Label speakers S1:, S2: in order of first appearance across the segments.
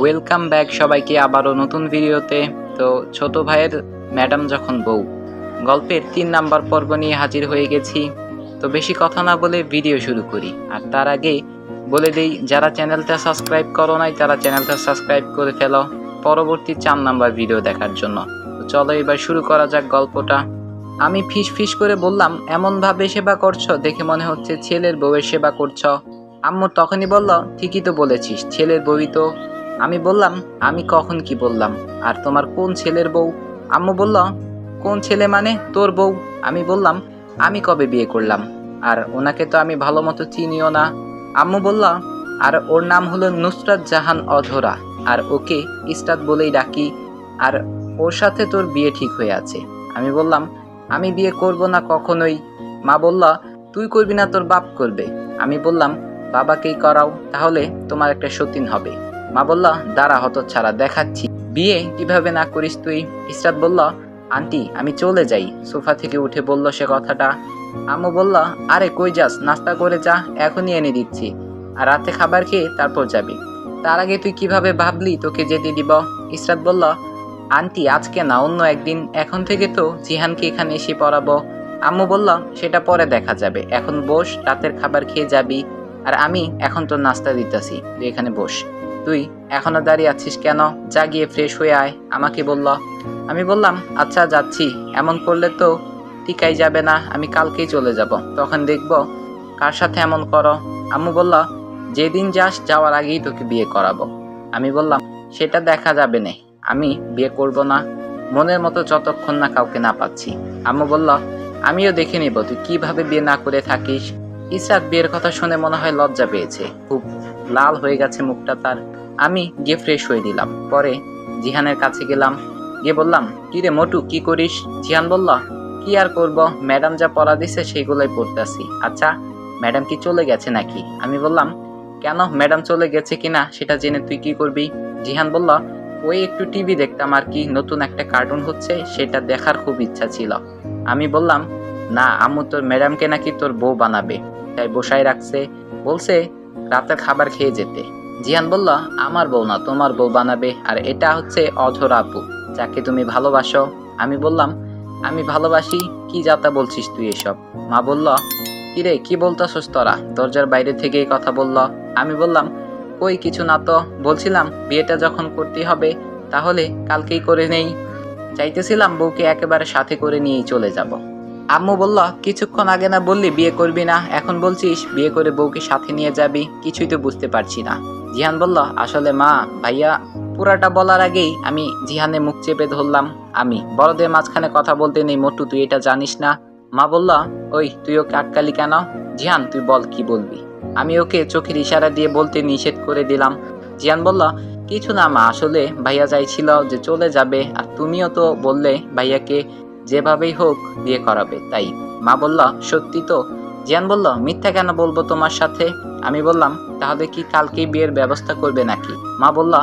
S1: Welcome back সবাইকে আবারও নতুন ভিডিওতে। তো ছোট ভাইয়ের ম্যাডাম যখন বউ, গল্পের তিন নাম্বার পর্ব নিয়ে হাজির হয়ে গেছি। তো বেশি কথা না বলে ভিডিও শুরু করি। আর তার আগে বলে দেই, যারা চ্যানেলটা সাবস্ক্রাইব করো নাই, তারা চ্যানেলটা সাবস্ক্রাইব করে ফেলো পরবর্তী চার নাম্বার ভিডিও দেখার জন্য। তো চলো এবার শুরু করা যাক গল্পটা। আমি ফিস ফিস করে বললাম, এমনভাবে সেবা করছ? দেখে মনে হচ্ছে ছেলের বউয়ের সেবা করছ। আম্মু তখনই বলল, ঠিকই তো বলেছিস, ছেলের বউই তো আমি বললাম, আমি কখন কি বললাম? আর তোমার কোন ছেলের বউ? আম্মু বলল, কোন ছেলে মানে তোর বউ? আমি বললাম, আমি কবে বিয়ে করলাম? আর ওনাকে তো আমি ভালো মতো চিনিও না। আম্মু বলল, আর ওর নাম হলো নুসরাত জাহান অধরা, আর ওকে ইস্তাদ বলেই ডাকি, আর ওর সাথে তোর বিয়ে ঠিক হয়ে আছে। আমি বললাম, আমি বিয়ে করব না কখনোই। মা বলল, তুই করবি না তোর বাপ করবে। আমি বললাম, বাবাকেই করাও, তাহলে তোমার একটা সতীন হবে। মা বলল, দাঁড়া হত ছাড়া দেখাচ্ছি। বিয়ে কীভাবে না করিস তুই? ইসরাত বলল, আন্টি, আমি চলে যাই। সোফা থেকে উঠে বলল সে কথাটা। আম্মু বলল, আরে, কই যাস? নাস্তা করে যা, এখনই এনে দিচ্ছি। আর রাতে খাবার খেয়ে তারপর যাবি। তার আগে তুই কীভাবে ভাবলি তোকে যেতে দিব? ইসরাত বলল, আন্টি, আজকে না, অন্য একদিন। এখন থেকে তো জিহানকে এখানে এসে পড়াবো। আম্মু বলল, সেটা পরে দেখা যাবে। এখন বস, রাতের খাবার খেয়ে যাবি। আর আমি এখন তোর নাস্তা দিতেছি। তুই এখানে বস। তুই এখনও দাঁড়িয়ে আছিস কেন? যা গিয়ে ফ্রেশ হয়ে আয়, আমাকে বলল। আমি বললাম আচ্ছা যাচ্ছি। এমন করলে তো টিকাই যাবে না, আমি কালকেই চলে যাব। তখন দেখব কার সাথে এমন করো। আম্মু বলল, যেদিন যাস, যাওয়ার আগেই তোকে বিয়ে করাবো। আমি বললাম, সেটা দেখা যাবে না, আমি বিয়ে করব না। মনের মতো যতক্ষণ না কাউকে না পাচ্ছি। আম্মু বলল, আমিও দেখে নিব, তুই কীভাবে বিয়ে না করে থাকিস। ইসরাত বিয়ের কথা শুনে মনে হয় লজ্জা পেয়েছে। খুব লাল হয়ে গেছে মুখটা তার। আমি গিয়ে ফ্রেশ হয়ে দিলাম পরে জিহানের কাছে গেলাম। গিয়ে বললাম কি রে মোটু, কি করিস? জিহান বলল, কি আর করব? ম্যাডাম যা পড়া দিছে সেগুলোই পড়তেছি। আচ্ছা ম্যাডাম কি চলে গেছে নাকি? আমি বললাম, কেন? ম্যাডাম চলে গেছে কিনা সেটা জেনে তুই কি করবি? জিহান বলল, ওই একটু টিভি দেখতাম আর কি, নতুন একটা কার্টুন হচ্ছে, সেটা দেখার খুব ইচ্ছা ছিল। আমি বললাম, না, আম্মু, তোর ম্যাডামকে নাকি তোর বউ বানাবে, তাই বসায় রাখছে। বলছে রাতের খাবার খেয়ে যেতে। জিয়ান বলল, আমার বউ না, তোমার বউ বানাবে, আর এটা হচ্ছে অধর আপু, যাকে তুমি ভালোবাসো। আমি বললাম, আমি ভালোবাসি, কি যাতা বলছিস তুই এসব? মা বলল, কিরে, কি বলতাছস তোরা? দরজার বাইরে থেকে কথা বলল। আমি বললাম কই কিছু না তো, বলছিলাম বিয়েটা যখন করতে হবে, তাহলে কালকেই করে নেই। চাইতেছিলাম বউকে একেবারে সাথে করে নিয়েই চলে যাব। আম্মু বলল, কিছুক্ষণ আগে না বললি বিয়ে করবি না, এখন বলছিস বিয়ে করে বউকে সাথে নিয়ে যাবি, কিছুই তো বুঝতে পারছি না। জিহান বলল, আসলে মা, ভাইয়া, পুরাটা বলার আগেই আমি জিহানে মুখ চেপে ধরলাম, আমি। বড়দের মাঝখানে কথা বলতে নেই, মোটু, তুই এটা জানিস না? মা বলল, ওই, তুই ওকে আটকালি কেন? জিহান, তুই বল কি বলবি? আমি ওকে চোখের ইশারা দিয়ে বলতে নিষেধ করে দিলাম। জিয়ান বলল, কিছু না মা, আসলে ভাইয়া চাইছিল যে চলে যাবে, আর তুমিও তো বললে ভাইয়াকে যেভাবেই হোক বিয়ে করাবে, তাই। মা বলল, সত্যি তো? জিয়ান বলল, মিথ্যা কেন বলব তোমার সাথে? আমি বললাম, তাহলে কি কালকেই বিয়ের ব্যবস্থা করবে নাকি? মা বলল,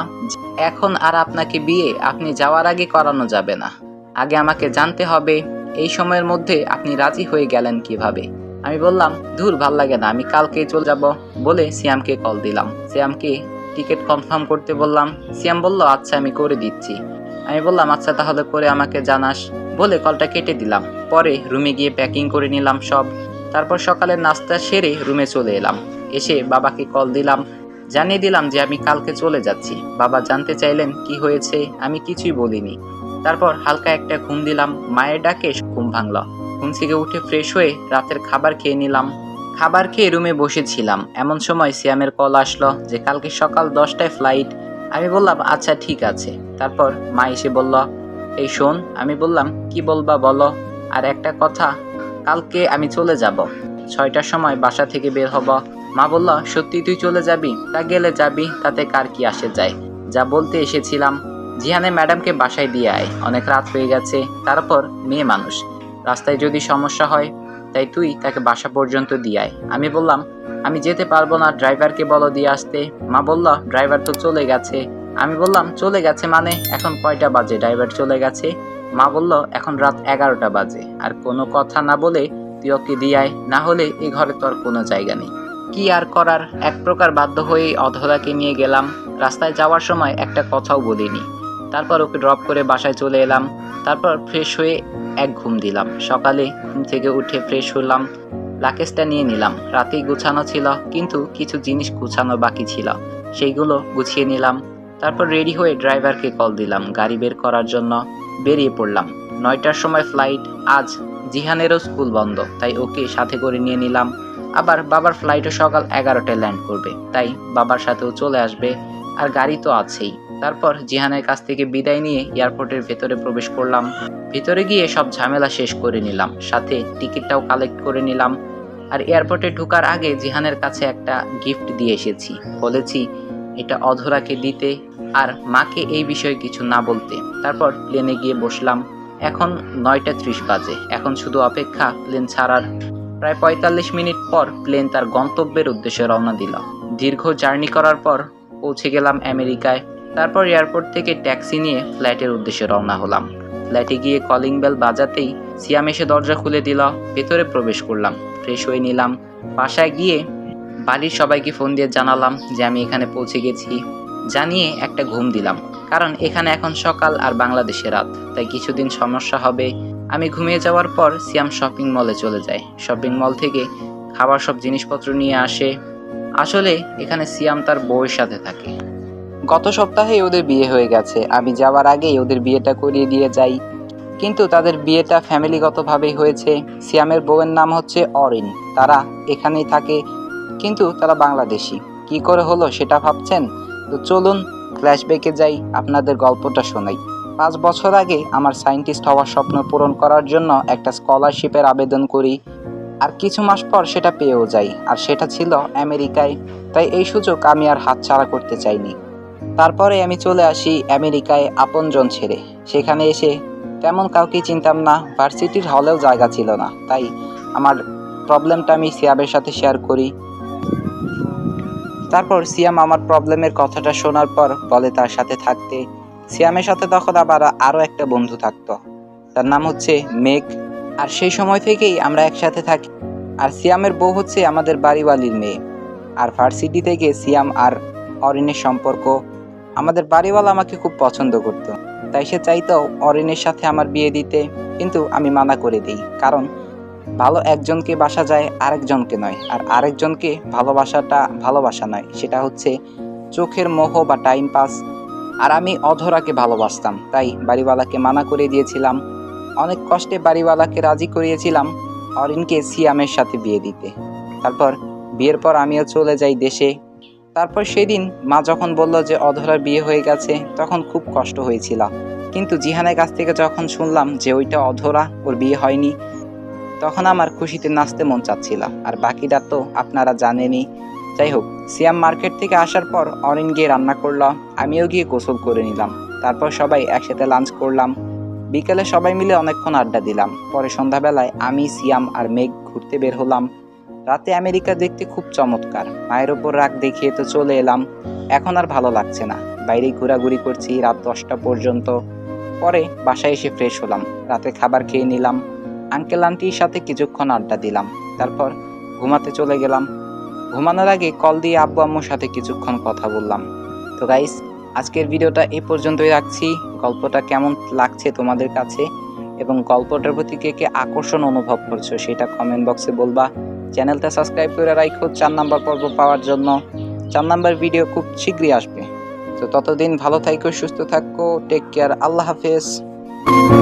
S1: এখন আর আপনাকে বিয়ে আপনি যাওয়ার আগে করানো যাবে না। আগে আমাকে জানতে হবে, এই সময়ের মধ্যে আপনি রাজি হয়ে গেলেন কীভাবে? আমি বললাম, ধুর, ভালো লাগে না, আমি কালকে চলে যাব। বলে সিয়ামকে কল দিলাম। সিয়ামকে টিকিট কনফার্ম করতে বললাম। সিয়াম বলল আচ্ছা আমি করে দিচ্ছি। আমি বললাম আচ্ছা তাহলে করে আমাকে জানাস। বলে কলটা কেটে দিলাম। পরে রুমে গিয়ে প্যাকিং করে নিলাম সব। তারপর সকালের নাস্তা সেরে রুমে চলে এলাম। এসে বাবাকে কল দিলাম। জানিয়ে দিলাম যে আমি কালকে চলে যাচ্ছি। বাবা জানতে চাইলেন, কি হয়েছে? আমি কিছুই বলিনি। তারপর হালকা একটা ঘুম দিলাম। মায়ের ডাকে ঘুম ভাঙল। ঘুম থেকে উঠে ফ্রেশ হয়ে রাতের খাবার খেয়ে নিলাম। খাবার খেয়ে রুমে বসেছিলাম। এমন সময় সিয়ামের কল আসলো যে, কালকে সকাল দশটায় ফ্লাইট আমি বললাম আচ্ছা ঠিক আছে। তারপর মা এসে বলল এই শোন, আমি বললাম, কি বলবা বলো? আর একটা কথা, কালকে আমি চলে যাব। ছয়টার সময় বাসা থেকে বের হব। মা বলল, সত্যি তুই চলে যাবি? তা গেলে যাবি, তাতে কার কি আসে যায়? যা বলতে এসেছিলাম জিহানে ম্যাডামকে বাসায় দিয়ে আয়। অনেক রাত হয়ে গেছে তারপর মেয়ে মানুষ। রাস্তায় যদি সমস্যা হয়, তাই তুই তাকে বাসা পর্যন্ত দিয়ে আয়। আমি বললাম, আমি যেতে পারব না ড্রাইভারকে বলো দিয়ে আসতে। মা বলল, ড্রাইভার তো চলে গেছে। আমি বললাম, চলে গেছে মানে? এখন কয়টা বাজে? ড্রাইভার চলে গেছে। মা বলল, এখন রাত এগারোটা বাজে। আর কোনো কথা না বলে তুই ওকে দিয়ে না হলে এ ঘরে তোর কোনো জায়গা নেই। কি আর করার? এক প্রকার বাধ্য হয়ে অধরাকে নিয়ে গেলাম। রাস্তায় যাওয়ার সময় একটা কথাও বলিনি। তারপর ওকে ড্রপ করে বাসায় চলে এলাম। তারপর ফ্রেশ হয়ে এক ঘুম দিলাম। সকালে ঘুম থেকে উঠে ফ্রেশ হলাম। লাকেজটা নিয়ে নিলাম। রাতেই গুছানো ছিল, কিন্তু কিছু জিনিস গুছানো বাকি ছিল। সেইগুলো গুছিয়ে নিলাম। তারপর রেডি হয়ে ড্রাইভারকে কল দিলাম। গাড়ি বের করার জন্য বেরিয়ে পড়লাম। নয়টার সময় ফ্লাইট আজ জিহানেরও স্কুল বন্ধ, তাই ওকে সাথে করে নিয়ে নিলাম। আবার বাবার ফ্লাইটও সকাল এগারোটায় ল্যান্ড করবে, তাই বাবার সাথেও চলে আসবে, আর গাড়ি তো আছেই। তারপর জিহানের কাছ থেকে বিদায় নিয়ে এয়ারপোর্টের ভেতরে প্রবেশ করলাম। ভেতরে গিয়ে সব ঝামেলা শেষ করে নিলাম, সাথে টিকিটটাও কালেক্ট করে নিলাম। আর এয়ারপোর্টে ঢোকার আগে জিহানের কাছে একটা গিফট দিয়ে এসেছি। বলেছি এটা অধরাকে দিতে আর মাকে এই বিষয়ে কিছু না বলতে। তারপর প্লেনে গিয়ে বসলাম। এখন নয়টা ত্রিশ বাজে। এখন শুধু অপেক্ষা প্লেন ছাড়ার। প্রায় পঁয়তাল্লিশ মিনিট পর প্লেন তার গন্তব্যের উদ্দেশ্যে রওনা দিল। দীর্ঘ জার্নি করার পর পৌঁছে গেলাম আমেরিকায়। তারপর এয়ারপোর্ট থেকে ট্যাক্সি নিয়ে ফ্ল্যাটের উদ্দেশ্যে রওনা হলাম। ফ্ল্যাটে গিয়ে কলিং বেল বাজাতেই সিয়াম এসে দরজা খুলে দিল। ভেতরে প্রবেশ করলাম। ফ্রেশ হয়ে নিলাম। বাসায় গিয়ে বাড়ির সবাইকে ফোন দিয়ে জানালাম যে আমি এখানে পৌঁছে গেছি। জানিয়ে একটা ঘুম দিলাম, কারণ এখানে এখন সকাল আর বাংলাদেশে রাত, তাই কিছুদিন সমস্যা হবে। আমি ঘুমিয়ে যাওয়ার পর সিয়াম শপিং মলে চলে যায়। শপিং মল থেকে খাবার সব জিনিসপত্র নিয়ে আসে। আসলে এখানে সিয়াম তার বউয়ের সাথে থাকে। গত সপ্তাহে ওদের বিয়ে হয়ে গেছে। আমি যাওয়ার আগেই ওদের বিয়েটা করিয়ে দিয়ে যাই। কিন্তু তাদের বিয়েটা ফ্যামিলিগতভাবেই হয়েছে। সিয়ামের বউয়ের নাম হচ্ছে অরিন। তারা এখানেই থাকে। কিন্তু তারা বাংলাদেশি। কি করে হলো সেটা ভাবছেন? তো চলুন ফ্ল্যাশব্যাকে যাই, আপনাদের গল্পটা শোনাই। পাঁচ বছর আগে আমার সায়েন্টিস্ট হওয়ার স্বপ্ন পূরণ করার জন্য একটা স্কলারশিপের আবেদন করি। আর কিছু মাস পর সেটা পেয়েও যাই। আর সেটা ছিল আমেরিকায়। তাই এই সুযোগ আমি আর হাতছাড়া করতে চাইনি। তারপরে আমি চলে আসি আমেরিকায় আপনজন ছেড়ে। সেখানে এসে তেমন কাউকে চিনতাম না ভার্সিটির হলেও জায়গা ছিল না। তাই আমার প্রবলেমটা আমি সিয়াবের সাথে শেয়ার করি। তারপর সিয়াম আমার প্রবলেমের কথাটা শোনার পর বলে তার সাথে থাকতে। সিয়ামের সাথে তখন আবার আরও একটা বন্ধু থাকতো। তার নাম হচ্ছে মেঘ। আর সেই সময় থেকেই আমরা একসাথে থাকি। আর সিয়ামের বউ হচ্ছে আমাদের বাড়িওয়ালির মেয়ে। আর ভার্সিটি থেকে সিয়াম আর অরিনের সম্পর্ক। আমাদের বাড়িওয়ালা আমাকে খুব পছন্দ করতো। তাই সে চাইতো অরিনের সাথে আমার বিয়ে দিতে। কিন্তু আমি মানা করে দিই। কারণ ভালো একজনকে বাসা যায় আরেকজনকে নয়। আর আরেকজনকে ভালোবাসাটা ভালোবাসা নয়, সেটা হচ্ছে চোখের মোহ বা টাইম পাস আর আমি অধরাকে ভালোবাসতাম, তাই বাড়িওয়ালাকে মানা করে দিয়েছিলাম। অনেক কষ্টে বাড়িওয়ালাকে রাজি করিয়েছিলাম, অরিনকে সিয়ামের সাথে বিয়ে দিতে। তারপর বিয়ের পর আমিও চলে যাই দেশে। তারপর সেদিন মা যখন বলল যে অধরার বিয়ে হয়ে গেছে, তখন খুব কষ্ট হয়েছিল। কিন্তু জিহানের কাছ থেকে যখন শুনলাম যে ওইটা অধরা, ওর বিয়ে হয়নি তখন আমার খুশিতে নাচতে মন চাচ্ছিল, আর বাকিটা তো আপনারা জানেনই। যাই হোক, সিয়াম মার্কেট থেকে আসার পর অরিন গিয়ে রান্না করল, আমিও গিয়ে গোসল করে নিলাম। তারপর সবাই একসাথে লাঞ্চ করলাম। বিকেলে সবাই মিলে অনেকক্ষণ আড্ডা দিলাম। পরে সন্ধ্যাবেলায় আমি, সিয়াম আর মেঘ ঘুরতে বের হলাম। রাতে আমেরিকা দেখতে খুব চমৎকার। মায়ের ওপর রাগ দেখিয়ে তো চলে এলাম। এখন আর ভালো লাগছে না। বাইরে ঘোরাঘুরি করছি রাত দশটা পর্যন্ত। পরে বাসায় এসে ফ্রেশ হলাম। রাতে খাবার খেয়ে নিলাম। আঙ্কেল আন্টির সাথে কিছুক্ষণ আড্ডা দিলাম। তারপর ঘুমাতে চলে গেলাম। ঘুমানোর আগে কল দিয়ে আব্বু আম্মুর সাথে কিছুক্ষণ কথা বললাম। তো গাইস আজকের ভিডিওটা এই পর্যন্তই রাখছি। গল্পটা কেমন লাগছে তোমাদের কাছে? এবং গল্পটার প্রতি কে কে আকর্ষণ অনুভব করছ সেটা কমেন্ট বক্সে বলবা। চ্যানেলটা সাবস্ক্রাইব করে রাখো চার নাম্বার পর্ব পাওয়ার জন্য। চার নাম্বার ভিডিও খুব শীঘ্রই আসবে। তো ততদিন ভালো থাকো সুস্থ থাকো টেক কেয়ার আল্লাহ হাফেজ।